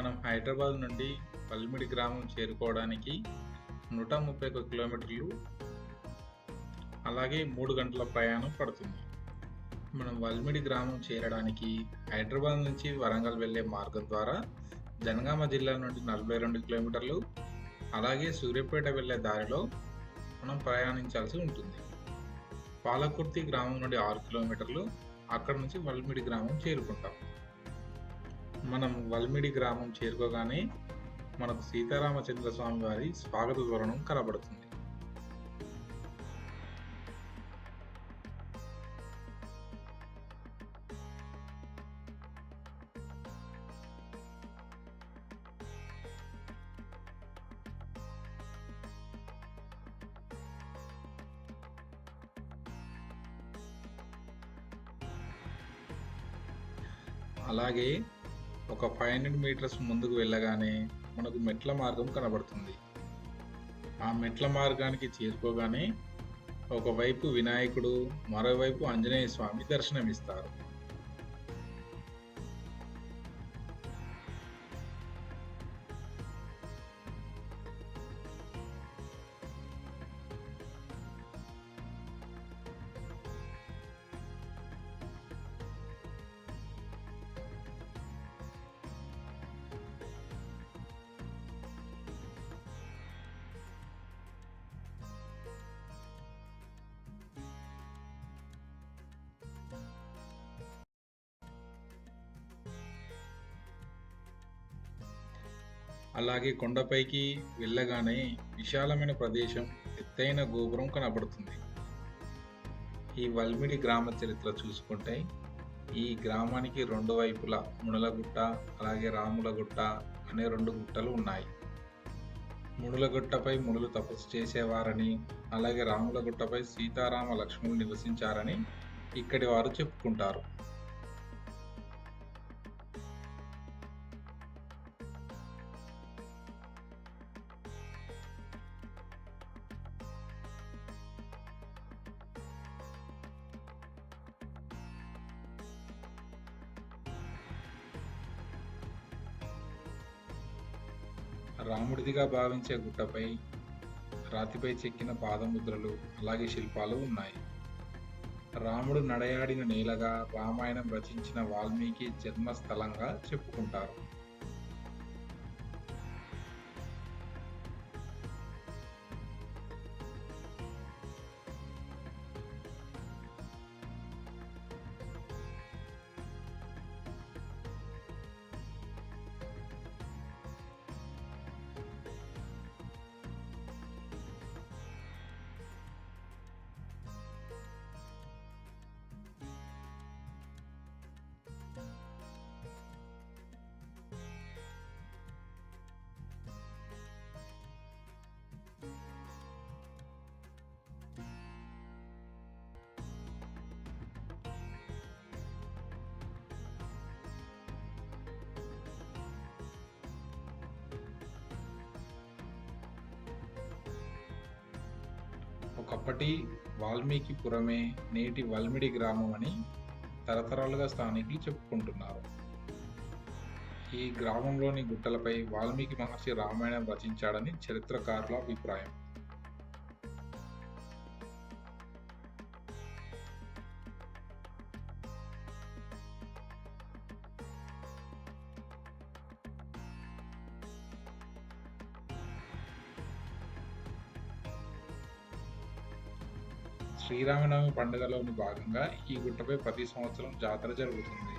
మనం హైదరాబాద్ నుండి పల్మిడి గ్రామం చేరుకోవడానికి నూట ముప్పై ఒక కిలోమీటర్లు అలాగే మూడు గంటల ప్రయాణం పడుతుంది. మనం వల్మిడి గ్రామం చేరడానికి హైదరాబాద్ నుంచి వరంగల్ వెళ్ళే మార్గం ద్వారా జనగామ జిల్లా నుండి నలభై రెండు కిలోమీటర్లు అలాగే సూర్యాపేట వెళ్ళే దారిలో మనం ప్రయాణించాల్సి ఉంటుంది. పాలకుర్తి గ్రామం నుండి ఆరు కిలోమీటర్లు అక్కడ నుంచి వల్మిడి గ్రామం చేరుకుంటాం. మనం వల్మిడి గ్రామం చేరుకోగానే మనకు సీతారామచంద్ర స్వామి వారి స్వాగత తోరణం కనబడుతుంది. అలాగే ఒక ఫైవ్ హండ్రెడ్ మీటర్స్ ముందుకు వెళ్ళగానే మనకు మెట్ల మార్గం కనబడుతుంది. ఆ మెట్ల మార్గానికి చేరుకోగానే ఒకవైపు వినాయకుడు మరోవైపు ఆంజనేయ స్వామి దర్శనమిస్తారు. అలాగే కొండపైకి వెళ్ళగానే విశాలమైన ప్రదేశం ఎత్తైన గోపురం కనబడుతుంది. ఈ వల్మిడి గ్రామ చరిత్ర చూసుకుంటే ఈ గ్రామానికి రెండు వైపులా మునులగుట్ట అలాగే రాములగుట్ట అనే రెండు గుట్టలు ఉన్నాయి. మునులగుట్టపై మునులు తపస్సు చేసేవారని అలాగే రాములగుట్టపై సీతారామ లక్ష్మణులు నివసించారని ఇక్కడి వారు చెప్పుకుంటారు. రాముడిదిగా భావించే గుట్టపై రాతిపై చెక్కిన పాదముద్రలు అలాగే శిల్పాలు ఉన్నాయి. రాముడు నడయాడిన నేలగా రామాయణం రచించిన వాల్మీకి జన్మస్థలంగా చెప్పుకుంటారు. ఒకప్పటి వాల్మీకిపురమే నేటి వల్మిడి గ్రామం అని తరతరాలుగా స్థానికులు చెప్పుకుంటున్నారు. ఈ గ్రామంలోని గుట్టలపై వాల్మీకి మహర్షి రామాయణం రచించాడని చరిత్రకారుల అభిప్రాయం. శ్రీరామనవమి పండుగలోని భాగంగా ఈ గుట్టపై ప్రతి సంవత్సరం జాతర జరుగుతుంది.